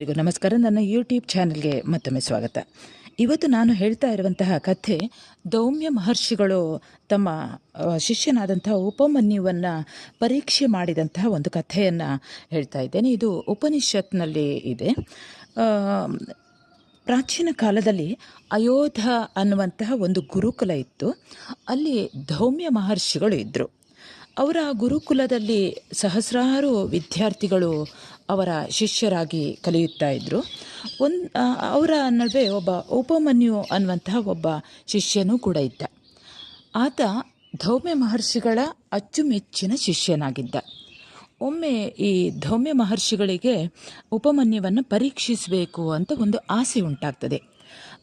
ಎಲ್ರಿಗೂ ನಮಸ್ಕಾರ, ನನ್ನ ಯೂಟ್ಯೂಬ್ ಚಾನಲ್ಗೆ ಮತ್ತೊಮ್ಮೆ ಸ್ವಾಗತ. ಇವತ್ತು ನಾನು ಹೇಳ್ತಾ ಇರುವಂತಹ ಕಥೆ, ದೌಮ್ಯ ಮಹರ್ಷಿಗಳು ತಮ್ಮ ಶಿಷ್ಯನಾದಂತಹ ಉಪಮನ್ಯುವನ್ನು ಪರೀಕ್ಷೆ ಮಾಡಿದಂತಹ ಒಂದು ಕಥೆಯನ್ನು ಹೇಳ್ತಾ ಇದ್ದೇನೆ. ಇದು ಉಪನಿಷತ್ನಲ್ಲಿ ಇದೆ. ಪ್ರಾಚೀನ ಕಾಲದಲ್ಲಿ ಅಯೋಧ ಅನ್ನುವಂತಹ ಒಂದು ಗುರುಕುಲ ಇತ್ತು. ಅಲ್ಲಿ ದೌಮ್ಯ ಮಹರ್ಷಿಗಳು ಇದ್ದರು ಅವರ ಗುರುಕುಲದಲ್ಲಿ ಸಹಸ್ರಾರು ವಿದ್ಯಾರ್ಥಿಗಳು ಅವರ ಶಿಷ್ಯರಾಗಿ ಕಲಿಯುತ್ತಾ ಇದ್ದರು ಒಂದು ಅವರ ನಡುವೆ ಒಬ್ಬ ಉಪಮನ್ಯು ಅನ್ನುವಂತಹ ಒಬ್ಬ ಶಿಷ್ಯನೂ ಕೂಡ ಇದ್ದ. ಆತ ಧೌಮ್ಯ ಮಹರ್ಷಿಗಳ ಅಚ್ಚುಮೆಚ್ಚಿನ ಶಿಷ್ಯನಾಗಿದ್ದ. ಒಮ್ಮೆ ಈ ಧೌಮ್ಯ ಮಹರ್ಷಿಗಳಿಗೆ ಉಪಮನ್ಯವನ್ನು ಪರೀಕ್ಷಿಸಬೇಕು ಅಂತ ಒಂದು ಆಸೆ ಉಂಟಾಗ್ತದೆ.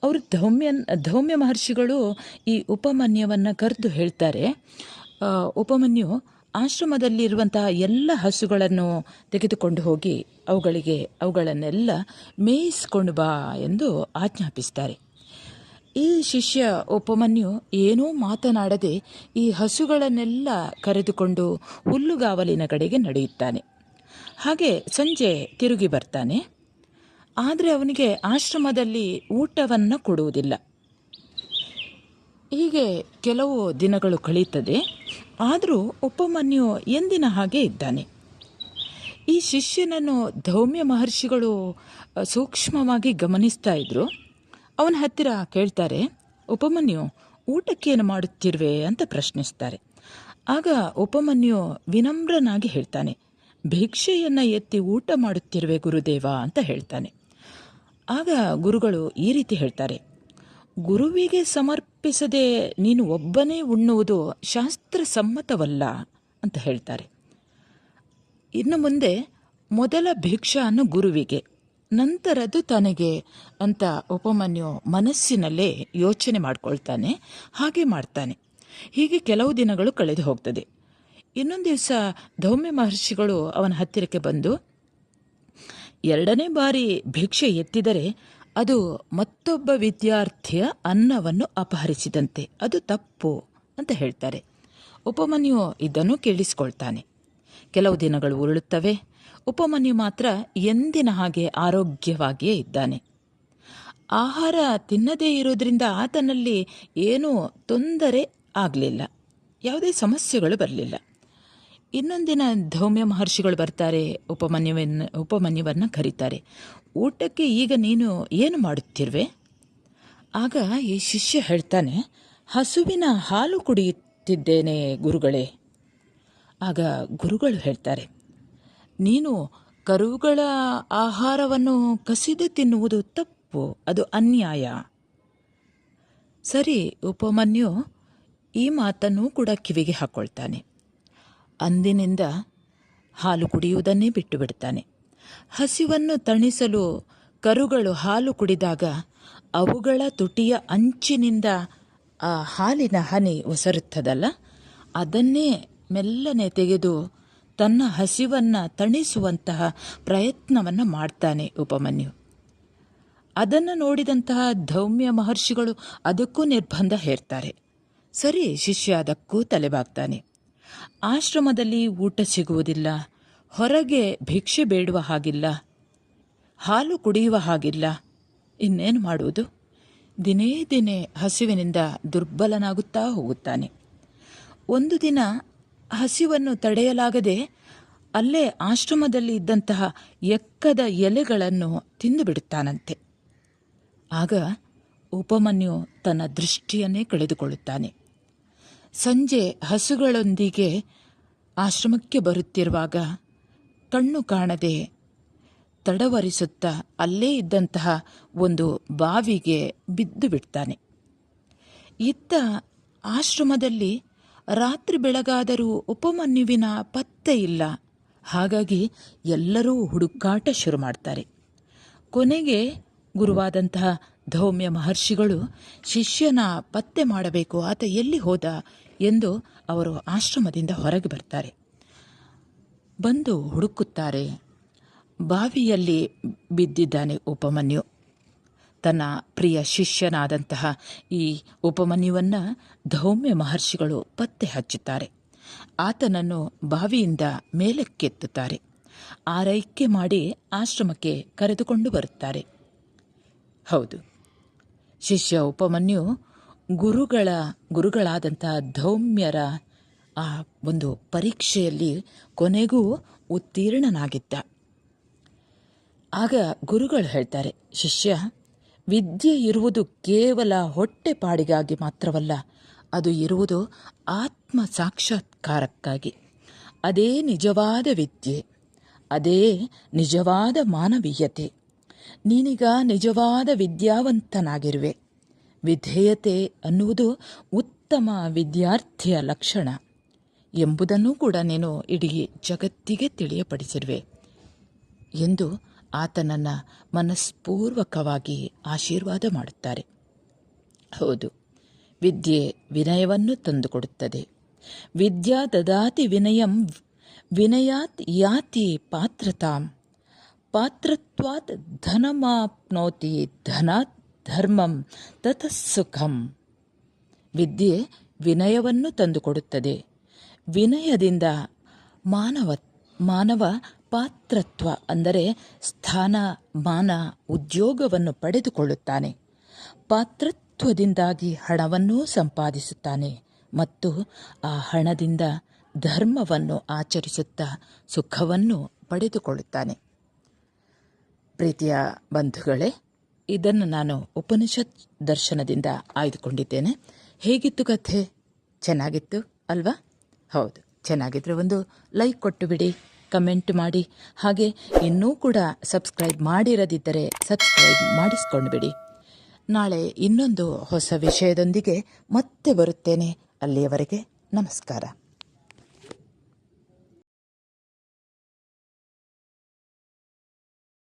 ಅವರು ಧೌಮ್ಯ ಧೌಮ್ಯ ಮಹರ್ಷಿಗಳು ಈ ಉಪಮನ್ಯವನ್ನು ಕರೆದು ಹೇಳ್ತಾರೆ ಉಪಮನ್ಯು ಆಶ್ರಮದಲ್ಲಿರುವಂತಹ ಎಲ್ಲ ಹಸುಗಳನ್ನು ತೆಗೆದುಕೊಂಡು ಹೋಗಿ ಅವುಗಳಿಗೆ ಅವುಗಳನ್ನೆಲ್ಲ ಮೇಯಿಸ್ಕೊಂಡು ಬಾ ಎಂದು ಆಜ್ಞಾಪಿಸ್ತಾರೆ. ಈ ಶಿಷ್ಯ ಉಪಮನ್ಯು ಏನೂ ಮಾತನಾಡದೆ ಈ ಹಸುಗಳನ್ನೆಲ್ಲ ಕರೆದುಕೊಂಡು ಹುಲ್ಲುಗಾವಲಿನ ಕಡೆಗೆ ನಡೆಯುತ್ತಾನೆ. ಹಾಗೆ ಸಂಜೆ ತಿರುಗಿ ಬರ್ತಾನೆ. ಆದರೆ ಅವನಿಗೆ ಆಶ್ರಮದಲ್ಲಿ ಊಟವನ್ನು ಕೊಡುವುದಿಲ್ಲ. ಹೀಗೆ ಕೆಲವು ದಿನಗಳು ಕಳೀತದೆ. ಆದರೂ ಉಪಮನ್ಯು ಎಂದಿನ ಹಾಗೆ ಇದ್ದಾನೆ. ಈ ಶಿಷ್ಯನನ್ನು ಧೌಮ್ಯ ಮಹರ್ಷಿಗಳು ಸೂಕ್ಷ್ಮವಾಗಿ ಗಮನಿಸ್ತಾ ಇದ್ರು. ಅವನ ಹತ್ತಿರ ಕೇಳ್ತಾರೆ ಉಪಮನ್ಯು ಊಟಕ್ಕೇನು ಮಾಡುತ್ತಿರುವೆ? ಅಂತ ಪ್ರಶ್ನಿಸ್ತಾರೆ. ಆಗ ಉಪಮನ್ಯು ವಿನಮ್ರನಾಗಿ ಹೇಳ್ತಾನೆ, ಭಿಕ್ಷೆಯನ್ನು ಎತ್ತಿ ಊಟ ಮಾಡುತ್ತಿರುವೆ ಗುರುದೇವ ಅಂತ ಹೇಳ್ತಾನೆ. ಆಗ ಗುರುಗಳು ಈ ರೀತಿ ಹೇಳ್ತಾರೆ ಗುರುವಿಗೆ ಸಮರ್ಪಿಸದೆ ನೀನು ಒಬ್ಬನೇ ಉಣ್ಣುವುದು ಶಾಸ್ತ್ರ ಸಮ್ಮತವಲ್ಲ ಅಂತ ಹೇಳ್ತಾರೆ. ಇನ್ನು ಮುಂದೆ ಮೊದಲ ಭಿಕ್ಷಾನು ಗುರುವಿಗೆ ನಂತರದು ತನಗೆ ಅಂತ ಉಪಮನ್ಯು ಮನಸ್ಸಿನಲ್ಲೇ ಯೋಚನೆ ಮಾಡ್ಕೊಳ್ತಾನೆ, ಹಾಗೆ ಮಾಡ್ತಾನೆ. ಹೀಗೆ ಕೆಲವು ದಿನಗಳು ಕಳೆದು ಹೋಗ್ತದೆ. ಇನ್ನೊಂದು ದಿವಸ ಧೌಮ್ಯ ಮಹರ್ಷಿಗಳು ಅವನ ಹತ್ತಿರಕ್ಕೆ ಬಂದು, ಎರಡನೇ ಬಾರಿ ಭಿಕ್ಷೆ ಎತ್ತಿದರೆ ಅದು ಮತ್ತೊಬ್ಬ ವಿದ್ಯಾರ್ಥಿಯ ಅನ್ನವನ್ನು ಅಪಹರಿಸಿದಂತೆ. ಅದು ತಪ್ಪು ಅಂತ ಹೇಳ್ತಾರೆ. ಉಪಮನ್ಯು ಇದನ್ನು ಕೇಳಿಸ್ಕೊಳ್ತಾನೆ. ಕೆಲವು ದಿನಗಳು ಉರುಳುತ್ತವೆ. ಉಪಮನ್ಯು ಮಾತ್ರ ಎಂದಿನ ಹಾಗೆ ಆರೋಗ್ಯವಾಗಿಯೇ ಇದ್ದಾನೆ. ಆಹಾರ ತಿನ್ನದೇ ಇರೋದ್ರಿಂದ ಆತನಲ್ಲಿ ಏನೂ ತೊಂದರೆ ಆಗಲಿಲ್ಲ. ಯಾವುದೇ ಸಮಸ್ಯೆಗಳು ಬರಲಿಲ್ಲ. ಇನ್ನೊಂದಿನ ಧೌಮ್ಯ ಮಹರ್ಷಿಗಳು ಬರ್ತಾರೆ ಉಪಮನ್ಯುವನ್ನು ಉಪಮನ್ಯುವನ್ನು ಕರೀತಾರೆ. ಊಟಕ್ಕೆ ಈಗ ನೀನು ಏನು ಮಾಡುತ್ತಿರುವೆ? ಆಗ ಈ ಶಿಷ್ಯ ಹೇಳ್ತಾನೆ, ಹಸುವಿನ ಹಾಲು ಕುಡಿಯುತ್ತಿದ್ದೇನೆ ಗುರುಗಳೇ. ಆಗ ಗುರುಗಳು ಹೇಳ್ತಾರೆ, ನೀನು ಕರುಗಳ ಆಹಾರವನ್ನು ಕಸಿದು ತಿನ್ನುವುದು ತಪ್ಪು, ಅದು ಅನ್ಯಾಯ. ಸರಿ ಉಪಮನ್ಯು ಈ ಮಾತನ್ನು ಕೂಡ ಕಿವಿಗೆ ಹಾಕ್ಕೊಳ್ತಾನೆ ಅಂದಿನಿಂದ ಹಾಲು ಕುಡಿಯುವುದನ್ನೇ ಬಿಟ್ಟು ಬಿಡ್ತಾನೆ. ಹಸಿವನ್ನು ತಣಿಸಲು ಕರುಗಳು ಹಾಲು ಕುಡಿದಾಗ ಅವುಗಳ ತುಟಿಯ ಅಂಚಿನಿಂದ ಆ ಹಾಲಿನ ಹನಿ ಒಸರುತ್ತದಲ್ಲ? ಅದನ್ನೇ ಮೆಲ್ಲನೆ ತೆಗೆದು ತನ್ನ ಹಸಿವನ್ನು ತಣಿಸುವಂತಹ ಪ್ರಯತ್ನವನ್ನು ಮಾಡ್ತಾನೆ ಉಪಮನ್ಯು. ಅದನ್ನು ನೋಡಿದಂತಹ ಧೌಮ್ಯ ಮಹರ್ಷಿಗಳು ಅದಕ್ಕೂ ನಿರ್ಬಂಧ ಹೇರ್ತಾರೆ. ಸರಿ, ಶಿಷ್ಯ ಅದಕ್ಕೂ ತಲೆಬಾಗ್ತಾನೆ. ಆಶ್ರಮದಲ್ಲಿ ಊಟ ಸಿಗುವುದಿಲ್ಲ. ಹೊರಗೆ ಭಿಕ್ಷೆ ಬೇಡುವ ಹಾಗಿಲ್ಲ, ಹಾಲು ಕುಡಿಯುವ ಹಾಗಿಲ್ಲ. ಇನ್ನೇನು ಮಾಡುವುದು? ದಿನೇ ದಿನೇ ಹಸಿವಿನಿಂದ ದುರ್ಬಲನಾಗುತ್ತಾ ಹೋಗುತ್ತಾನೆ. ಒಂದು ದಿನ ಹಸಿವನ್ನು ತಡೆಯಲಾಗದೆ ಅಲ್ಲೇ ಆಶ್ರಮದಲ್ಲಿ ಇದ್ದಂತಹ ಎಕ್ಕದ ಎಲೆಗಳನ್ನು ತಿಂದು ಬಿಡುತ್ತಾನಂತೆ. ಆಗ ಉಪಮನ್ಯು ತನ್ನ ದೃಷ್ಟಿಯನ್ನೇ ಕಳೆದುಕೊಳ್ಳುತ್ತಾನೆ. ಸಂಜೆ ಹಸುಗಳೊಂದಿಗೆ ಆಶ್ರಮಕ್ಕೆ ಬರುತ್ತಿರುವಾಗ ಕಣ್ಣು ಕಾಣದೆ ತಡವರಿಸುತ್ತ ಅಲ್ಲೇ ಇದ್ದಂತಹ ಒಂದು ಬಾವಿಗೆ ಬಿದ್ದು ಬಿಡ್ತಾನೆ. ಇತ್ತ ಆಶ್ರಮದಲ್ಲಿ ರಾತ್ರಿ ಬೆಳಗಾದರೂ ಉಪಮನ್ಯುವಿನ ಪತ್ತೆ ಇಲ್ಲ. ಹಾಗಾಗಿ ಎಲ್ಲರೂ ಹುಡುಕಾಟ ಶುರು ಮಾಡ್ತಾರೆ. ಕೊನೆಗೆ ಗುರುವಾದಂತಹ ಧೌಮ್ಯ ಮಹರ್ಷಿಗಳು ಶಿಷ್ಯನ ಪತ್ತೆ ಮಾಡಬೇಕು, ಆತ ಎಲ್ಲಿ ಹೋದ ಎಂದು ಅವರು ಆಶ್ರಮದಿಂದ ಹೊರಗೆ ಬರ್ತಾರೆ. ಬಂದು ಹುಡುಕುತ್ತಾರೆ. ಬಾವಿಯಲ್ಲಿ ಬಿದ್ದಿದ್ದಾನೆ ಉಪಮನ್ಯು. ತನ್ನ ಪ್ರಿಯ ಶಿಷ್ಯನಾದಂತಹ ಈ ಉಪಮನ್ಯುವನ್ನು ಧೌಮ್ಯ ಮಹರ್ಷಿಗಳು ಪತ್ತೆ ಹಚ್ಚುತ್ತಾರೆ. ಆತನನ್ನು ಬಾವಿಯಿಂದ ಮೇಲಕ್ಕೆತ್ತುತ್ತಾರೆ. ಆರೈಕೆ ಮಾಡಿ ಆಶ್ರಮಕ್ಕೆ ಕರೆದುಕೊಂಡು ಬರುತ್ತಾರೆ. ಹೌದು. ಶಿಷ್ಯ ಉಪಮನ್ಯು ಗುರುಗಳ ಗುರುಗಳಾದಂತಹ ಧೌಮ್ಯರ ಆ ಒಂದು ಪರೀಕ್ಷೆಯಲ್ಲಿ ಕೊನೆಗೂ ಉತ್ತೀರ್ಣನಾಗಿದ್ದ. ಆಗ ಗುರುಗಳು ಹೇಳ್ತಾರೆ, ಶಿಷ್ಯ, ವಿದ್ಯೆ ಇರುವುದು ಕೇವಲ ಹೊಟ್ಟೆಪಾಡಿಗಾಗಿ ಮಾತ್ರವಲ್ಲ, ಅದು ಇರುವುದು ಆತ್ಮ ಸಾಕ್ಷಾತ್ಕಾರಕ್ಕಾಗಿ. ಅದೇ ನಿಜವಾದ ವಿದ್ಯೆ, ಅದೇ ನಿಜವಾದ ಮಾನವೀಯತೆ. ನೀನೀಗ ನಿಜವಾದ ವಿದ್ಯಾವಂತನಾಗಿರುವೆ. ವಿಧೇಯತೆ ಅನ್ನುವುದು ಉತ್ತಮ ವಿದ್ಯಾರ್ಥಿಯ ಲಕ್ಷಣ. ಎಂಬುದನ್ನು ಕೂಡ ನೀನು ಇಡೀ ಜಗತ್ತಿಗೆ ತಿಳಿಯಪಡಿಸಿರುವೆ ಎಂದು ಆತನನ್ನು ಮನಸ್ಪೂರ್ವಕವಾಗಿ ಆಶೀರ್ವಾದ ಮಾಡುತ್ತಾರೆ. ಹೌದು, ವಿದ್ಯೆ ವಿನಯವನ್ನು ತಂದುಕೊಡುತ್ತದೆ. ವಿದ್ಯಾ ದದಾತಿ ವಿನಯಂ ವಿನಯಾತ್ ಯಾತಿ ಪಾತ್ರತಾಂ. ಪಾತ್ರತ್ವಾತ್ ಧನಮಾಪ್ನೋತಿ ಧನಾತ್ ಧರ್ಮಂ ತತಃ ಸುಖಂ. ವಿದ್ಯೆ ವಿನಯವನ್ನು ತಂದುಕೊಡುತ್ತದೆ. ವಿನಯದಿಂದ ಮಾನವ ಮಾನವ ಪಾತ್ರತ್ವ ಅಂದರೆ ಸ್ಥಾನ, ಮಾನ, ಉದ್ಯೋಗವನ್ನು ಪಡೆದುಕೊಳ್ಳುತ್ತಾನೆ. ಪಾತ್ರತ್ವದಿಂದಾಗಿ ಹಣವನ್ನೂ ಸಂಪಾದಿಸುತ್ತಾನೆ ಮತ್ತು ಆ ಹಣದಿಂದ ಧರ್ಮವನ್ನು ಆಚರಿಸುತ್ತಾ ಸುಖವನ್ನು ಪಡೆದುಕೊಳ್ಳುತ್ತಾನೆ. ಪ್ರೀತಿಯ ಬಂಧುಗಳೇ, ಇದನ್ನು ನಾನು ಉಪನಿಷತ್ ದರ್ಶನದಿಂದ ಆಯ್ದುಕೊಂಡಿದ್ದೇನೆ. ಹೇಗಿತ್ತು ಕಥೆ? ಚೆನ್ನಾಗಿತ್ತು, ಅಲ್ವಾ? ಹೌದು. ಚೆನ್ನಾಗಿದ್ರೆ ಒಂದು ಲೈಕ್ ಕೊಟ್ಟು ಬಿಡಿ ಕಮೆಂಟ್ ಮಾಡಿ. ಹಾಗೆ ಇನ್ನೂ ಕೂಡ ಸಬ್ಸ್ಕ್ರೈಬ್ ಮಾಡಿರದಿದ್ದರೆ ಸಬ್ಸ್ಕ್ರೈಬ್ ಮಾಡಿಸ್ಕೊಂಡು ಬಿಡಿ ನಾಳೆ ಇನ್ನೊಂದು ಹೊಸ ವಿಷಯದೊಂದಿಗೆ ಮತ್ತೆ ಬರುತ್ತೇನೆ. ಅಲ್ಲಿಯವರೆಗೆ ನಮಸ್ಕಾರ.